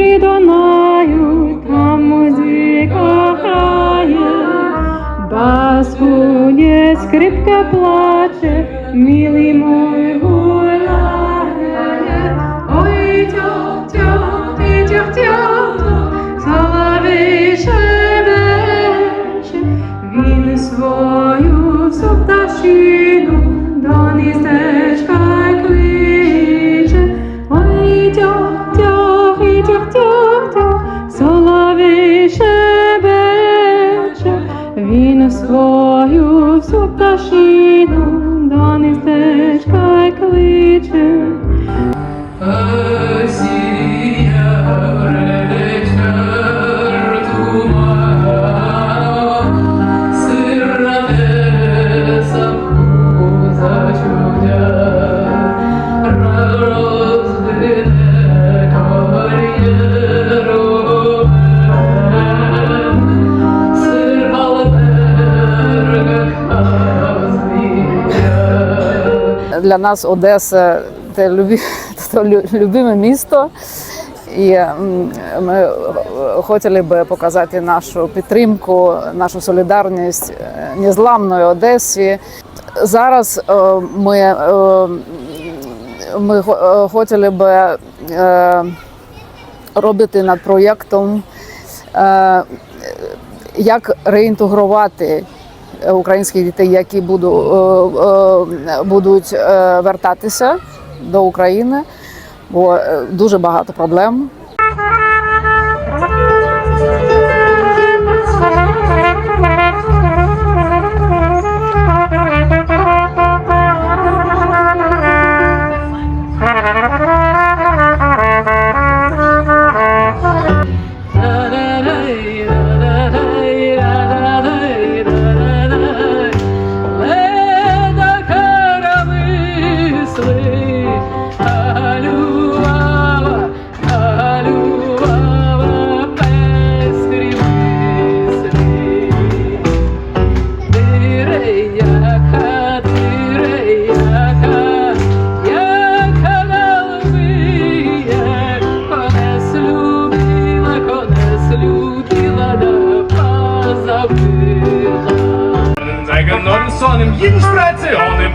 Ручки Донаю, там музика грає, басує, скрипка плаче, милий мой гуляє. Ой, тьох, тьох, ти тьох, тьох, соловей шебече, він свою в свою всю пташину Для нас Одеса це любі, любиме місто. І ми хотіли би показати нашу підтримку, нашу солідарність е, незламної Одесі. Зараз е, ми, е, ми хотіли би робити над проєктом, як реінтегрувати українських дітей, які е, е, будуть е, вертатися до України, бо е, дуже багато проблем.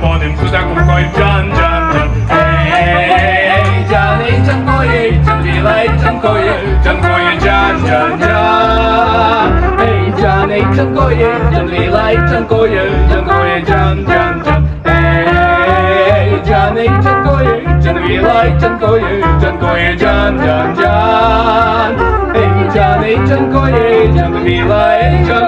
Bonn im Kudak und Koi Jan Jan Jan 唱歌耶，让你来唱歌耶，唱歌耶，唱唱唱，哎，叫你唱歌耶，让你来唱歌耶，唱歌耶，唱唱唱，哎，叫你唱歌耶，让你来唱。